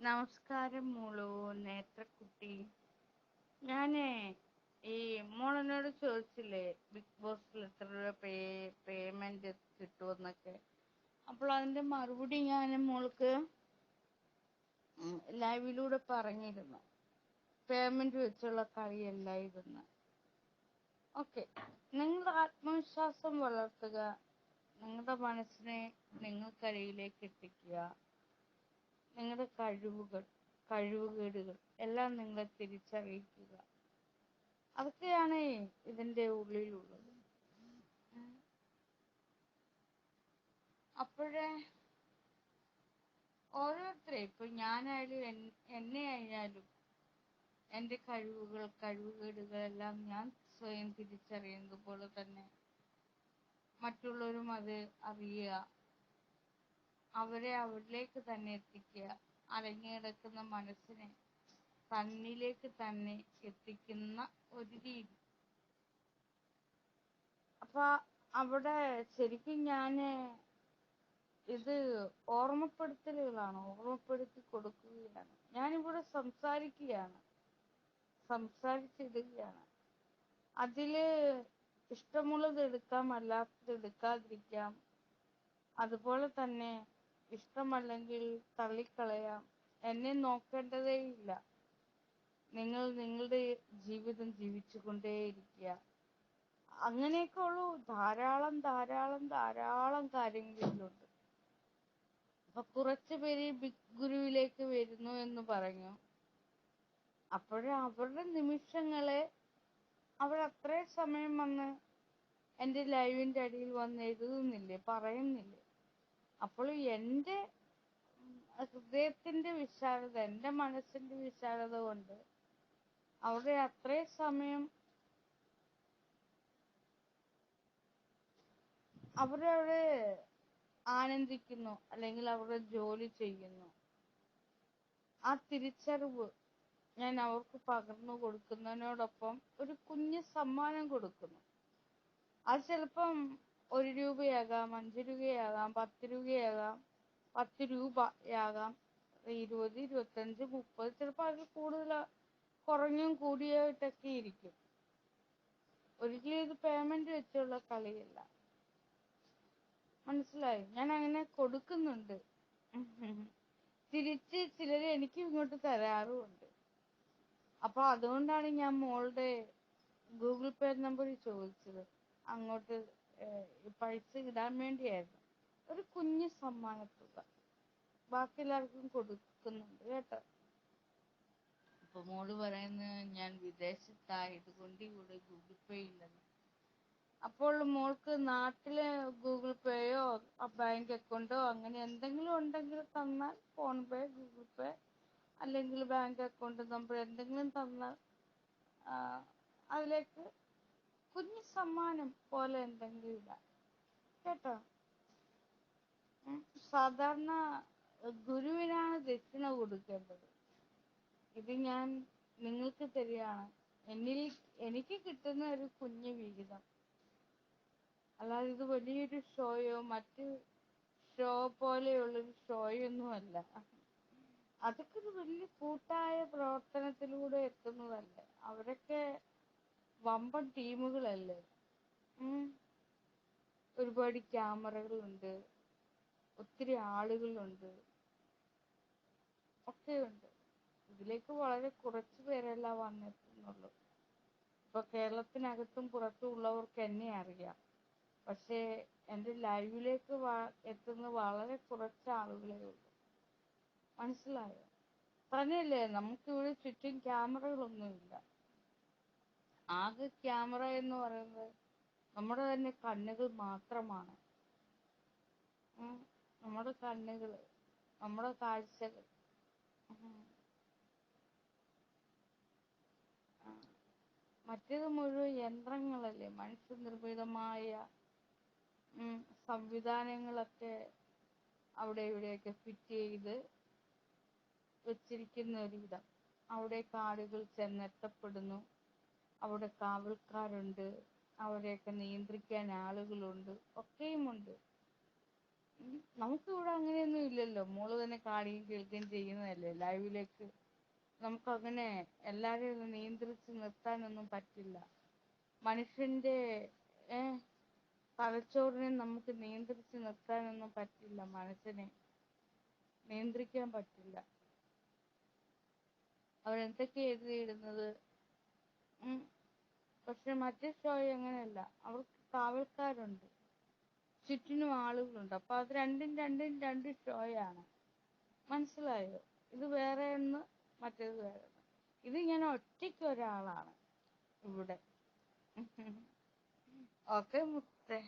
നമസ്കാരം മോളു. നേത്രക്കുട്ടി ഞാനേ ഈ മോളനോട് ചോദിച്ചില്ലേ ബിഗ് ബോസിൽ എത്ര രൂപ പേ പേയ്മെന്റ് കിട്ടുമെന്നൊക്കെ അപ്പോൾ അതിന്റെ മറുപടി ഞാൻ മോൾക്ക് ലൈവിലൂടെ പറഞ്ഞിരുന്നു. പേയ്മെന്റ് വെച്ചുള്ള കളിയല്ല ഇതെന്ന് ഓക്കെ നിങ്ങളുടെ ആത്മവിശ്വാസം വളർത്തുക. നിങ്ങളുടെ മനസ്സിനെ നിങ്ങൾക്കരികിലേക്ക് എത്തിക്കുക. നിങ്ങളുടെ കഴിവുകൾ കഴിവുകേടുകൾ എല്ലാം നിങ്ങൾ തിരിച്ചറിയിക്കുക. അതൊക്കെയാണ് ഇതിന്റെ ഉള്ളിലുള്ളത്. അപ്പോഴേ ഓരോരുത്തരെ ഇപ്പൊ ഞാനായാലും എന്നെ ആയാലും എന്റെ കഴിവുകൾ കഴിവുകേടുകളെല്ലാം ഞാൻ സ്വയം തിരിച്ചറിയുന്നത് പോലെ തന്നെ മറ്റുള്ളവരും അത് അറിയുക. അവരെ അവരിലേക്ക് തന്നെ എത്തിക്കുക. അലഞ്ഞുകിടക്കുന്ന മനസ്സിനെ തന്നിലേക്ക് തന്നെ എത്തിക്കുന്ന ഒരു രീതി. അപ്പൊ അവിടെ ശരിക്കും ഞാൻ ഇത് ഓർമ്മപ്പെടുത്തലുകളാണ്. ഓർമ്മപ്പെടുത്തി കൊടുക്കുകയാണ്. ഞാനിവിടെ സംസാരിക്കുകയാണ്. സംസാരിച്ചിടുകയാണ്. അതിൽ ഇഷ്ടമുള്ളത് എടുക്കാം അല്ലാത്തത് എടുക്കാതിരിക്കാം. അതുപോലെ തന്നെ ഇഷ്ടമല്ലെങ്കിൽ തള്ളിക്കളയാം. എന്നെ നോക്കേണ്ടതേ ഇല്ല. നിങ്ങൾ നിങ്ങളുടെ ജീവിതം ജീവിച്ചുകൊണ്ടേയിരിക്കുക. അങ്ങനെയൊക്കെ ഉള്ളു. ധാരാളം ധാരാളം ധാരാളം കാര്യങ്ങളിലുണ്ട്. അപ്പൊ കുറച്ചു പേര് ബിഗ് ഗുരുവിലേക്ക് വരുന്നു എന്ന് പറഞ്ഞു. അപ്പോഴ് അവരുടെ നിമിഷങ്ങളെ അവർ അത്രയും സമയം വന്ന് എന്റെ ലൈവിന്റെ അടിയിൽ വന്ന് എഴുതുന്നില്ലേ പറയുന്നില്ലേ? അപ്പോൾ എന്റെ ഹൃദയത്തിന്റെ വിശാലത എന്റെ മനസ്സിന്റെ വിശാലത കൊണ്ട് അവിടെ അത്രയും സമയം അവരവിടെ ആനന്ദിക്കുന്നു അല്ലെങ്കിൽ അവരുടെ ജോലി ചെയ്യുന്നു. ആ തിരിച്ചറിവ് ഞാൻ അവർക്ക് പകർന്നു കൊടുക്കുന്നതിനോടൊപ്പം ഒരു കുഞ്ഞു സമ്മാനം കൊടുക്കുന്നു. അത് ചിലപ്പം ഒരു രൂപയാകാം അഞ്ച് രൂപയാകാം പത്ത് രൂപയാകാം പത്ത് രൂപയാകാം. ഇരുപത് ഇരുപത്തഞ്ച് മുപ്പത് ചിലപ്പോൾ അതിൽ കൂടുതൽ കുറഞ്ഞും കൂടിയായിട്ടൊക്കെ ഇരിക്കും. ഒരിക്കലും ഇത് പേയ്മെന്റ് വെച്ചുള്ള കളിയല്ല. മനസ്സിലായി? ഞാൻ അങ്ങനെ കൊടുക്കുന്നുണ്ട്. തിരിച്ച് ചിലര് എനിക്ക് ഇങ്ങോട്ട് തരാറുമുണ്ട്. അപ്പൊ അതുകൊണ്ടാണ് ഞാൻ മോളുടെ ഗൂഗിൾ പേ നമ്പർ ചോദിച്ചത്. അങ്ങോട്ട് പൈസ ഇടാൻ വേണ്ടിയായിരുന്നു. ഒരു കുഞ്ഞു സമ്മാനത്തുക. ബാക്കി എല്ലാവർക്കും കൊടുക്കുന്നുണ്ട് കേട്ടോ. അപ്പൊ മോൾ പറയുന്നത് ഞാൻ വിദേശത്തായത് കൊണ്ട് ഇവിടെ ഗൂഗിൾ പേ ഇല്ലെന്ന്. അപ്പോൾ മോൾക്ക് നാട്ടിലെ ഗൂഗിൾ പേയോ ബാങ്ക് അക്കൗണ്ടോ അങ്ങനെ എന്തെങ്കിലും ഉണ്ടെങ്കിൽ തന്നാൽ ഫോൺ പേ ഗൂഗിൾ പേ അല്ലെങ്കിൽ ബാങ്ക് അക്കൗണ്ട് നമ്പർ എന്തെങ്കിലും തന്നാൽ അതിലേക്ക് കുഞ്ഞു സമ്മാനം പോലെ എന്തെങ്കിലും ഇടാം. കേട്ടോ. സാധാരണ ഗുരുവിനാണ് ദക്ഷിണ കൊടുക്കേണ്ടത്. ഇത് ഞാൻ നിങ്ങൾക്ക് തരികയാണ്. എന്നിൽ എനിക്ക് കിട്ടുന്ന ഒരു കുഞ്ഞു വിഹിതം. അല്ലാതെ ഇത് വലിയൊരു ഷോയോ മറ്റ് ഷോ പോലെയുള്ളൊരു ഷോയൊന്നുമല്ല. അതൊക്കെ ഒരു വലിയ കൂട്ടായ പ്രവർത്തനത്തിലൂടെ എത്തുന്നതല്ലേ. അവരൊക്കെ വമ്പൻ ടീമുകളല്ലേ? ഉം. ഒരുപാട് ക്യാമറകളുണ്ട്. ഒത്തിരി ആളുകളുണ്ട്. ഒക്കെയുണ്ട്. ഇതിലേക്ക് വളരെ കുറച്ച് പേരല്ല വന്നെത്തുന്നുള്ളൂ ഇപ്പൊ കേരളത്തിനകത്തും പുറത്തും ഉള്ളവർക്ക് എന്നെ അറിയാം. പക്ഷേ എന്റെ ലൈവിലേക്ക് എത്തുന്ന വളരെ കുറച്ച് ആളുകളേ ഉള്ളൂ. മനസ്സിലായോ? തന്നെയല്ലേ? നമുക്ക് ഇവിടെ ചുറ്റും ക്യാമറകളൊന്നുമില്ല. ആകെ ക്യാമറ എന്ന് പറയുന്നത് നമ്മുടെ തന്നെ കണ്ണുകൾ മാത്രമാണ്. നമ്മുടെ കണ്ണുകൾ നമ്മുടെ കാഴ്ചകൾ. മറ്റേത് മുഴുവൻ യന്ത്രങ്ങളല്ലേ? മനുഷ്യനിർമ്മിതമായ ഉം, സംവിധാനങ്ങളൊക്കെ അവിടെ ഇവിടെയൊക്കെ ഫിറ്റ് ചെയ്ത് വെച്ചിരിക്കുന്ന ഒരു വിധം അവിടെ കാടുകൾ ചെന്നെത്തപ്പെടുന്നു. അവിടെ കാവൽക്കാരുണ്ട്. അവരെയൊക്കെ നിയന്ത്രിക്കാൻ ആളുകളുണ്ട്. ഒക്കെയുമുണ്ട്. നമുക്കിവിടെ അങ്ങനെയൊന്നും ഇല്ലല്ലോ. മോൾ തന്നെ കാണുകയും കേൾക്കുകയും ചെയ്യുന്നതല്ലേ? ലൈവിലേക്ക് നമുക്കങ്ങനെ എല്ലാവരെയും നിയന്ത്രിച്ച് നിർത്താനൊന്നും പറ്റില്ല. മനുഷ്യന്റെ തലച്ചോറിനെ നമുക്ക് നിയന്ത്രിച്ച് നിർത്താനൊന്നും പറ്റില്ല. മനസ്സിനെ നിയന്ത്രിക്കാൻ പറ്റില്ല. അവരെന്തൊക്കെ എഴുതിയിടുന്നത്. പക്ഷെ മറ്റേ ഷോയിൽ അങ്ങനെയല്ല. അവർക്ക് കാവൽക്കാരുണ്ട്. ചുറ്റിനും ആളുകളുണ്ട്. അപ്പൊ അത് രണ്ടും രണ്ടും രണ്ട് ഷോയാണ് മനസ്സിലായോ? ഇത് വേറെ ഒന്ന് മറ്റേത് വേറെ ഇത് ഞാൻ ഒറ്റയ്ക്ക് ഒരാളാണ് ഇവിടെ. ഓക്കെ മുത്തേ.